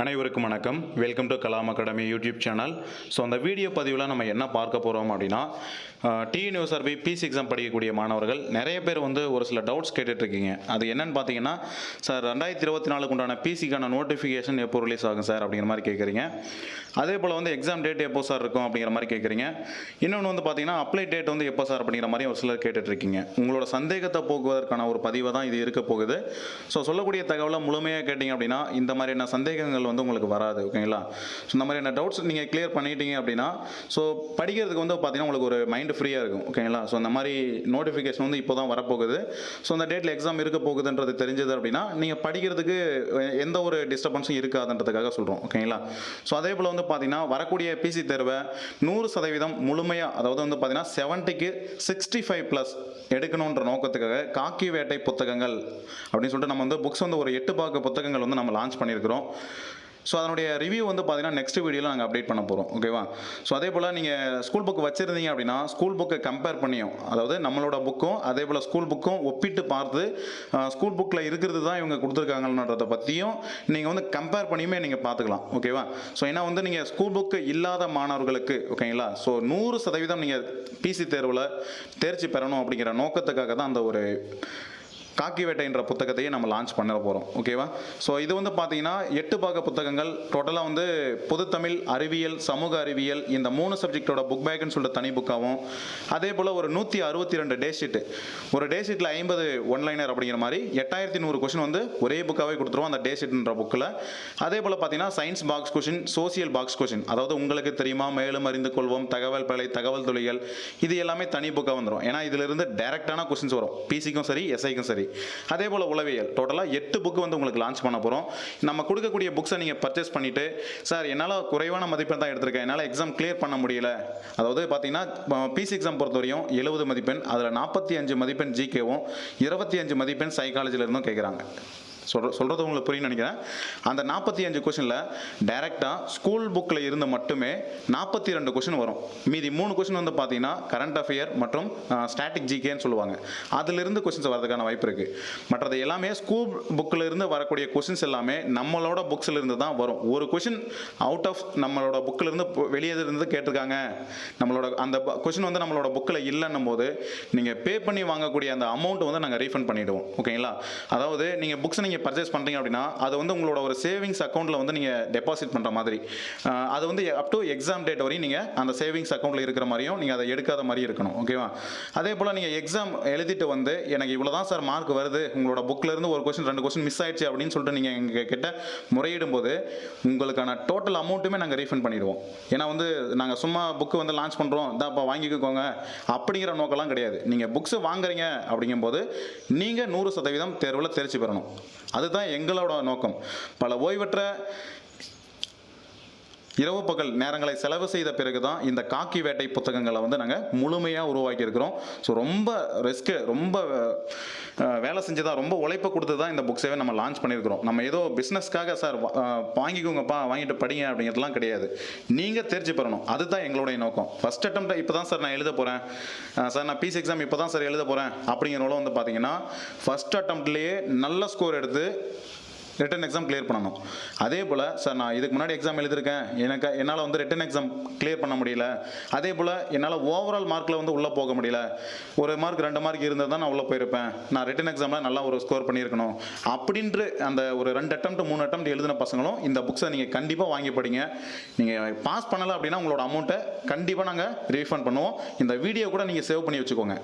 அனைவருக்கும் வணக்கம். Welcome to Kalam academy YouTube channel so அந்த வீடியோ பதிவில் நம்ம என்ன பார்க்க போகிறோம் அப்படின்னா டி யூனிவர்சர்பி பிசி எக்ஸாம் படிக்கக்கூடிய மாணவர்கள் நிறைய பேர் வந்து ஒரு சில டவுட்ஸ் கேட்டுட்ருக்கீங்க. அது என்னென்னு பார்த்தீங்கன்னா சார் ரெண்டாயிரத்தி இருபத்தி நாலுக்கு உண்டான பிசிக்கான நோட்டிஃபிகேஷன் எப்போ ரிலீஸ் ஆகும் சார்? அப்படிங்கிற மாதிரி கேட்குறீங்க. அதே போல் வந்து எக்ஸாம் டேட் எப்போ சார் இருக்கும் அப்படிங்கிற மாதிரி கேட்குறீங்க. இன்னொன்று வந்து பார்த்தீங்கன்னா அப்ளை டேட் வந்து எப்போ சார் அப்படிங்கிற மாதிரி ஒரு சிலர் கேட்டுட்ருக்கீங்க. உங்களோட சந்தேகத்தை போக்குவதற்கான ஒரு பதிவை தான் இது இருக்க போகுது. ஸோ சொல்லக்கூடிய தகவலை முழுமையாக கேட்டிங்க அப்படின்னா இந்த மாதிரியான சந்தேகங்கள் வந்து உங்களுக்கு வராது ஓகேங்களா ஸோ இந்த மாதிரியான டவுட்ஸ் நீங்கள் கிளியர் பண்ணிட்டீங்க அப்படின்னா ஸோ படிக்கிறதுக்கு வந்து பார்த்தீங்கன்னா உங்களுக்கு ஒரு மைண்டு ஃப்ரீயாக இருக்கும் ஓகேங்களா ஸோ அந்த மாதிரி நோட்டிஃபிகேஷன் வந்து இப்போ தான் வரப்போகுது. ஸோ அந்த டேட்டில் எக்ஸாம் இருக்க போகுதுன்றது தெரிஞ்சது அப்படின்னா நீங்கள் படிக்கிறதுக்கு எந்த ஒரு டிஸ்டர்பன்ஸும் இருக்காதுன்றதுக்காக சொல்கிறோம் ஓகேங்களா ஸோ அதே போல் வந்து பார்த்தீங்கன்னா வரக்கூடிய பிசி தேர்வை நூறு சதவீதம் முழுமையாக அதாவது வந்து பார்த்தீங்கன்னா செவன்ட்டிக்கு சிக்ஸ்டி ஃபைவ் ப்ளஸ் எடுக்கணுன்ற நோக்கத்துக்காக காக்கி வேட்டை புத்தகங்கள் அப்படின்னு சொல்லிட்டு நம்ம வந்து புக்ஸ் வந்து ஒரு எட்டு பார்க்க புத்தகங்கள் வந்து நம்ம லான்ச் பண்ணியிருக்கிறோம். ஸோ அதனுடைய ரிவ்யூ வந்து பார்த்தீங்கன்னா நெக்ஸ்ட் வீடியோவில் நாங்கள் அப்டேட் பண்ண போகிறோம் ஓகேவா ஸோ அதே போல் நீங்கள் ஸ்கூல் புக் வச்சுருந்தீங்க அப்படின்னா ஸ்கூல் புக்கை கம்பேர் பண்ணியும். அதாவது நம்மளோட புக்கும் அதே போல் ஸ்கூல் புக்கும் ஒப்பிட்டு பார்த்து ஸ்கூல் புக்கில் இருக்கிறது தான் இவங்க கொடுத்துருக்காங்கன்றத பற்றியும் நீங்கள் வந்து கம்பேர் பண்ணியுமே நீங்கள் பார்த்துக்கலாம். ஓகேவா ஸோ ஏன்னா வந்து நீங்கள் ஸ்கூல் புக்கு இல்லாத மாணவர்களுக்கு ஓகேங்களா ஸோ நூறு சதவீதம் நீங்கள் பிசி தேர்வில் தேர்ச்சி பெறணும் அப்படிங்கிற நோக்கத்துக்காக தான் அந்த ஒரு காக்கி வேட்டைன்ற புத்தகத்தையே நம்ம லான்ச் பண்ண போகிறோம் ஓகேவா ஸோ இது வந்து பார்த்தீங்கன்னா எட்டு பாக புத்தகங்கள் டோட்டலாக வந்து பொதுத்தமிழ் அறிவியல் சமூக அறிவியல் இந்த மூணு சப்ஜெக்டோட புக் பேக்குன்னு சொல்லிட்டு தனி புக்காகவும் அதே போல் ஒரு நூற்றி அறுபத்தி ரெண்டு டே ஷீட்டு ஒரு டே ஷீட்டில் ஐம்பது ஒன்லைனர் அப்படிங்கிற மாதிரி எட்டாயிரத்தி நூறு கொஷின் வந்து ஒரே புக்காகவே கொடுத்துருவோம் அந்த டே ஷீட்ன்ற புக்கில் அதே போல் பார்த்தீங்கன்னா science box question social box question அதாவது உங்களுக்கு தெரியுமா மேலும் அறிந்து கொள்வோம் தகவல் பலை தகவல் துளிகள் இது எல்லாமே தனி புக்காக வந்துடும் ஏன்னா இதிலிருந்து டைரக்டான கொஷின்ஸ் வரும். பிசிக்கும் சரி எஸ்ஐக்கும் சரி. அதே போல் உளவியல் டோட்டலாக எட்டு புக்கு வந்து உங்களுக்கு லான்ச் பண்ண போகிறோம் நம்ம கொடுக்கக்கூடிய புக்ஸை நீங்கள் பர்ச்சேஸ் பண்ணிவிட்டு சார் என்னால் குறைவான மதிப்பெண் தான் எடுத்திருக்கேன். என்னால் எக்ஸாம் கிளியர் பண்ண முடியல. அதாவது பார்த்தீங்கன்னா பிசி எக்ஸாம் பொறுத்தவரையும் எழுபது மதிப்பெண் அதில் நாற்பத்தி அஞ்சு மதிப்பெண் ஜிகேவும் இருபத்தி அஞ்சு மதிப்பெண் சைக்காலஜிலிருந்தும் கேட்குறாங்க சொல்ற சொல்கிறது உங்களுக்கு புரியும் நினைக்கிறேன். அந்த நாற்பத்தி அஞ்சு கொஷினில் டைரெக்டாக ஸ்கூல் புக்கில் இருந்து மட்டுமே நாற்பத்தி ரெண்டு கொஷின் வரும். மீதி மூணு கொஷின் வந்து பார்த்தீங்கன்னா கரண்ட் அஃபேர் மற்றும் ஸ்டாட்டிக் ஜிகேன்னு சொல்லுவாங்க. அதிலிருந்து கொஷின்ஸ் வரதுக்கான வாய்ப்பு இருக்குது மற்றது எல்லாமே ஸ்கூல் புக்கில் இருந்து வரக்கூடிய கொஷின்ஸ் எல்லாமே நம்மளோட புக்ஸில் இருந்து தான் வரும். ஒரு கொஷின் அவுட் ஆஃப் நம்மளோட புக்கில் இருந்து வெளியே இருந்து கேட்டிருக்காங்க? நம்மளோட அந்த கொஷின் வந்து நம்மளோட புக்கில் இல்லைன்னும் போது நீங்கள் பே பண்ணி வாங்கக்கூடிய அந்த அமௌண்ட் வந்து நாங்கள் ரீஃபண்ட் பண்ணிவிடுவோம் ஓகேங்களா அதாவது நீங்கள் புக்ஸ் நீங்கள் பர்ச்சேஸ் பண்ணுறீங்க அப்படின்னா அது வந்து உங்களோட ஒரு சேவிங்ஸ் அக்கௌண்ட்டில் வந்து நீங்கள் டெபாசிட் பண்ணுற மாதிரி. அது வந்து அப் டு எக்ஸாம் டேட் வரையும் நீங்கள் அந்த சேவிங்ஸ் அக்கௌண்ட்டில் இருக்கிற மாதிரியும் நீங்கள் அதை எடுக்காத மாதிரி இருக்கணும் ஓகேவா அதே போல் நீங்கள் எக்ஸாம் எழுதிட்டு வந்து எனக்கு இவ்வளோ தான் சார் மார்க் வருது உங்களோட புக்கிலேருந்து இருந்து ஒரு கொஸ்டின் ரெண்டு கொஸ்டின் மிஸ் ஆயிடுச்சு அப்படின்னு சொல்லிட்டு நீங்கள் எங்கள் கிட்ட முறையிடும் போது உங்களுக்கான டோட்டல் அமௌண்ட்டுமே நாங்கள் ரீஃபண்ட் பண்ணிடுவோம். ஏன்னா வந்து நாங்கள் சும்மா புக்கு வந்து லான்ச் பண்ணுறோம் இதாப்பா வாங்கிக்கோங்க அப்படிங்கிற நோக்கெல்லாம் கிடையாது. நீங்கள் புக்ஸை வாங்குறீங்க அப்படிங்கும்போது நீங்கள் நூறு சதவீதம் தேர்வில் தேர்ச்சி பெறணும். அதுதான் எங்களோட நோக்கம். பல ஓய்வற்ற இரவு பகல் நேரங்களை செலவு செய்த பிறகு தான் இந்த காக்கி வேட்டை புத்தகங்களை வந்து நாங்கள் முழுமையாக உருவாக்கி இருக்கிறோம் ஸோ ரொம்ப ரிஸ்க்கு ரொம்ப வேலை செஞ்சு ரொம்ப உழைப்பை கொடுத்து தான் இந்த புக்ஸவே நம்ம லான்ச் பண்ணியிருக்கிறோம். நம்ம ஏதோ பிஸ்னஸ்க்காக சார் வாங்கிக்கோங்கப்பா வாங்கிட்டு படிங்க அப்படிங்கிறதுலாம் கிடையாது. நீங்கள் தெரிஞ்சு பெறணும். அதுதான் எங்களுடைய நோக்கம். ஃபஸ்ட் அட்டம் இப்போ தான் சார் நான் எழுத போகிறேன் சார் நான் பிசி எக்ஸாம் இப்போ தான் சார் எழுத போகிறேன் அப்படிங்கிறவங்களும் வந்து பார்த்தீங்கன்னா ஃபஸ்ட் அட்டம்ப்ட்லேயே நல்ல ஸ்கோர் எடுத்து ரிட்டன் எக்ஸாம் கிளியர் பண்ணணும். அதே போல் சார் நான் இதுக்கு முன்னாடி எக்ஸாம் எழுதியிருக்கேன். எனக்கு என்னால் வந்து ரிட்டன் எக்ஸாம் கிளியர் பண்ண முடியல. அதே போல் என்னால் ஓவரால் மார்க்கில் வந்து உள்ளே போக முடியல. ஒரு மார்க் ரெண்டு மார்க் இருந்தால் தான் நான் உள்ளே போயிருப்பேன். நான் ரிட்டன் எக்ஸாமில் நல்லா ஒரு ஸ்கோர் பண்ணியிருக்கணும். அப்படின்ற அந்த ஒரு ரெண்டு அட்டம் மூணு அட்டம் எழுதின பசங்களும் இந்த புக்ஸை நீங்கள் கண்டிப்பாக வாங்கி படிங்க. நீங்கள் பாஸ் பண்ணலை அப்படின்னா உங்களோட அமௌண்ட்டை கண்டிப்பாக நாங்கள் ரீஃபண்ட் பண்ணுவோம். இந்த வீடியோ கூட நீங்கள் சேவ் பண்ணி வச்சுக்கோங்க.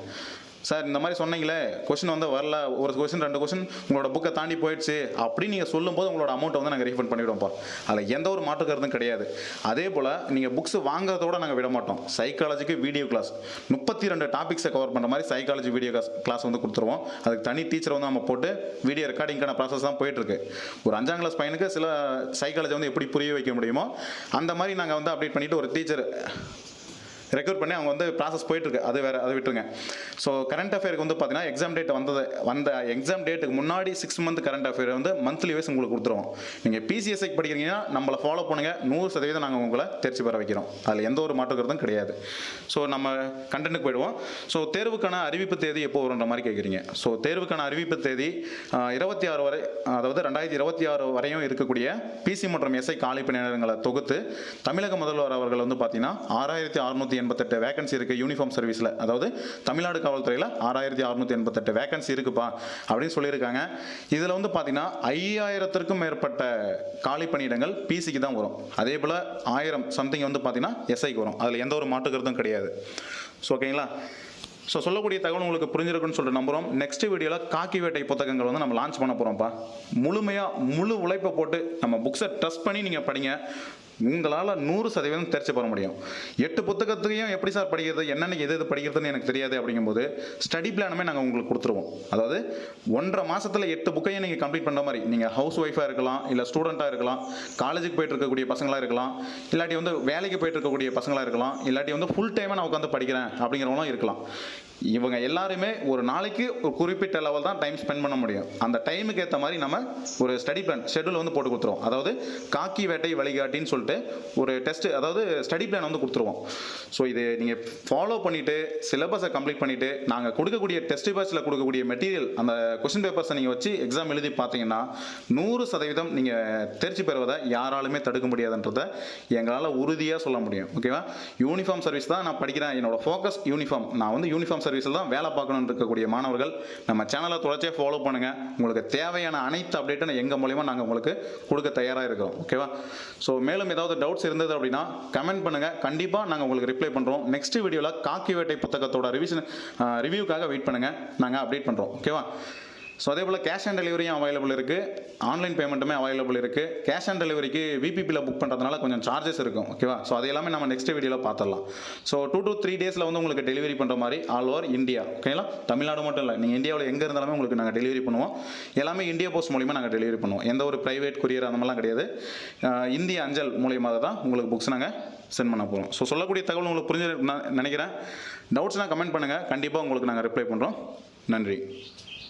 சார் இந்த மாதிரி சொன்னீங்களே கொஷின் வந்து வரல. ஒரு கொஷின் ரெண்டு கொஷின் உங்களோட புக்கை தாண்டி போயிடுச்சு. அப்படின்னு நீங்கள் சொல்லும்போது உங்களோட அமௌண்ட்டை வந்து நாங்கள் ரீஃபண்ட் பண்ணிவிடுவோம்ப்பா அதில் எந்த ஒரு மாற்று கருத்தும் கிடையாது. அதே போல் நீங்கள் புக்ஸ் வாங்குறதோட நாங்கள் விட மாட்டோம். சைக்காலஜிக்கு வீடியோ கிளாஸ் முப்பத்தி ரெண்டு டாபிக்ஸை கவர் பண்ணுற மாதிரி சைக்காலஜி வீடியோ கிளாஸ் கிளாஸ் வந்து கொடுத்துருவோம். அதுக்கு தனி டீச்சரை வந்து நம்ம போட்டு வீடியோ ரெக்கார்டிங்கான ப்ராசஸ் தான் போயிட்டுருக்கு. ஒரு அஞ்சாம் கிளாஸ் பையனுக்கு சில சைக்காலஜி வந்து எப்படி புரிய வைக்க முடியுமோ அந்த மாதிரி நாங்கள் வந்து அப்டேட் பண்ணிவிட்டு ஒரு டீச்சர் ரெக்ரூட் பண்ணி அவங்க வந்து ப்ராசஸ் போயிட்டுருக்கு. அது வேறு அதை விட்டுருங்க. ஸோ கரண்ட் அஃபேருக்கு வந்து பார்த்தீங்கன்னா எக்ஸாம் டேட் வந்தது வந்த எக்ஸாம் டேட்டுக்கு முன்னாடி சிக்ஸ் மந்த் கரண்ட் அஃபேர் வந்து மந்த்லி வைஸ் உங்களுக்கு கொடுத்துருவோம். நீங்கள் பிசிஎஸ்ஐக்கு படிக்கிறீங்கன்னா நம்மளை ஃபாலோ பண்ணுங்கள் நூறு சதவீதம் நாங்கள் உங்களை தேர்ச்சி பெற வைக்கிறோம். அதில் எந்த ஒரு மாற்று கிடையாது. ஸோ நம்ம கண்டென்ட்டுக்கு போயிடுவோம். ஸோ தேர்வுக்கான அறிவிப்பு தேதி எப்போ வரும்ன்ற மாதிரி கேட்குறீங்க ஸோ தேர்வுக்கான அறிவிப்பு தேதி இருபத்தி ஆறு வரை அதாவது ரெண்டாயிரத்தி இருபத்தி ஆறு வரையும் இருக்கக்கூடிய பிசி மற்றும் எஸ்ஐ காலிப்பு நேரங்களை தொகுத்து தமிழக முதல்வர் அவர்கள் வந்து பார்த்தீங்கன்னா ஆறாயிரத்தி அறுநூத்தி எண்பத்தெட்டு வேகன்சி இருக்குது யூனிஃபார்ம் சர்வீஸில் அதாவது தமிழ்நாடு காவல்துறையில் ஆறாயிரத்தி அறுநூற்றி எண்பத்தெட்டு வேகன்சி இருக்குப்பா அப்படின்னு சொல்லியிருக்காங்க. இதில் வந்து பார்த்தீங்கன்னா ஐயாயிரத்திற்கும் மேற்பட்ட காலி பணியிடங்கள் பிசிக்கு தான் வரும். அதே போல் ஆயிரம் சம்திங் வந்து பார்த்தீங்கன்னா எஸ்ஐக்கு வரும். அதில் எந்த ஒரு மாற்று கருத்தும் கிடையாது. ஸோ ஓகேங்களா ஸோ சொல்லக்கூடிய தகவல் உங்களுக்கு புரிஞ்சிருக்குன்னு சொல்லிட்டு நம்புகிறோம் நெக்ஸ்ட் வீடியோவில் காக்கி வேட்டை புத்தகங்கள் வந்து நம்ம லான்ச் பண்ண போகிறோம்ப்பா முழுமையாக முழு உழைப்பை போட்டு நம்ம புக்ஸை ட்ரஸ்ட் பண்ணி நீங்கள் படிங்க. உங்களால் நூறு சதவீதம் தெரிச்சு பெற முடியும். எட்டு புத்தகத்தையும் எப்படி சார் படிக்கிறது? என்னென்ன எது எது படிக்கிறதுன்னு எனக்கு தெரியாது அப்படிங்கும்போது ஸ்டடி பிளானுமே நாங்கள் உங்களுக்கு கொடுத்துருவோம். அதாவது ஒன்றரை மாதத்தில் எட்டு புக்கையும் நீங்கள் கம்ப்ளீட் பண்ணுற மாதிரி நீங்கள் ஹவுஸ் ஒய்ஃபாக இருக்கலாம் இல்லை ஸ்டூடெண்ட்டாக இருக்கலாம் காலேஜுக்கு போயிட்டு இருக்கக்கூடிய பசங்களாக இருக்கலாம் இல்லாட்டி வந்து வேலைக்கு போயிட்டு இருக்கக்கூடிய பசங்களாக இருக்கலாம் இல்லாட்டி வந்து ஃபுல் டைமாக நான் உட்காந்து படிக்கிறேன் அப்படிங்கிறவங்களும் இருக்கலாம். இவங்க எல்லாருமே ஒரு நாளைக்கு ஒரு குறிப்பிட்ட லெவல் தான் டைம் ஸ்பெண்ட் பண்ண முடியும். அந்த டைமுக்கு ஏற்ற மாதிரி நம்ம ஒரு ஸ்டடி பிளான் ஷெட்யூல் வந்து போட்டு கொடுத்துருவோம். அதாவது காக்கி வேட்டை வழிகாட்டின்னு சொல்லிட்டு ஒரு டெஸ்ட் அதாவது ஸ்டடி பிளான் வந்து கொடுத்துருவோம். ஸோ இது நீங்கள் ஃபாலோ பண்ணிவிட்டு சிலபஸை கம்ப்ளீட் பண்ணிவிட்டு நாங்கள் கொடுக்கக்கூடிய டெஸ்ட் பேட்சில் கொடுக்கக்கூடிய மெட்டீரியல் அந்த கொஸ்டின் பேப்பர்ஸை நீங்கள் வச்சு எக்ஸாம் எழுதி பார்த்தீங்கன்னா நூறு சதவீதம் நீங்கள் தேர்ச்சி பெறுவதை யாராலுமே தடுக்க முடியாதுன்றதை எங்களால் உறுதியாக சொல்ல முடியும். ஓகேவா யூனிஃபார்ம் சர்வீஸ் தான் நான் படிக்கிறேன். என்னோட ஃபோக்கஸ் யூனிஃபார்ம் நான் வந்து யூனிஃபார்ம் சர்வீஸில் தான் வேலை பார்க்கணும்னு இருக்கக்கூடிய மாணவர்கள் நம்ம சேனலை தொடர்ச்சியாக ஃபாலோ பண்ணுங்கள் உங்களுக்கு தேவையான அனைத்து அப்டேட்டும் எங்கள் மூலிமா நாங்கள் உங்களுக்கு கொடுக்க தயாராக இருக்கிறோம். ஓகேவா ஸோ மேலும் ஏதாவது டவுட்ஸ் இருந்தது அப்படின்னா கமெண்ட் பண்ணுங்கள் கண்டிப்பாக நாங்கள் உங்களுக்கு ரிப்ளை பண்ணுறோம் நெக்ஸ்ட் வீடியோவில் காக்கி வேட்டை புத்தகத்தோட ரிவிஷன் ரிவ்யூக்காக வெயிட் பண்ணுங்கள் நாங்கள் அப்டேட் பண்ணுறோம் ஓகேவா ஸோ அதே போல் கேஷ் ஆன் டெலிவரியும் அவைலபிள் இருக்குது ஆன்லைன் பேமெண்ட்டுமே அவைலபிள் இருக்குது கேஷ் ஆன் டெலிவரிக்கு விபிபியில் புக் பண்ணுறதுனால கொஞ்சம் சார்ஜஸ் இருக்கும் ஓகேவா ஸோ அது எல்லாமே நம்ம நெக்ஸ்ட் வீடியோவில் பார்த்துடலாம் ஸோ டூ டூ த்ரீ டேஸில் வந்து உங்களுக்கு டெலிவரி பண்ணுற மாதிரி ஆல் ஓவர் இந்தியா ஓகேங்களா தமிழ்நாடு மட்டும் இல்லை நீங்கள் இந்தியாவில் எங்கே இருந்தாலுமே உங்களுக்கு நாங்கள் டெலிவரி பண்ணுவோம். எல்லாமே இந்தியா போஸ்ட் மூலிமா நாங்கள் டெலிவரி பண்ணுவோம். எந்த ஒரு ப்ரைவேட் கொரியர் அந்த மாதிரிலாம் கிடையாது. இந்திய அஞ்சல் மூலியமாக தான் உங்களுக்கு புக்ஸ் நாங்கள் சென்ட் பண்ண போகிறோம் ஸோ சொல்லக்கூடிய தகவல் உங்களுக்கு புரிஞ்சு நினைக்கிறேன். டவுட்ஸ்னால் கமெண்ட் பண்ணுங்கள் கண்டிப்பாக உங்களுக்கு நாங்கள் ரிப்ளை பண்ணுறோம் நன்றி.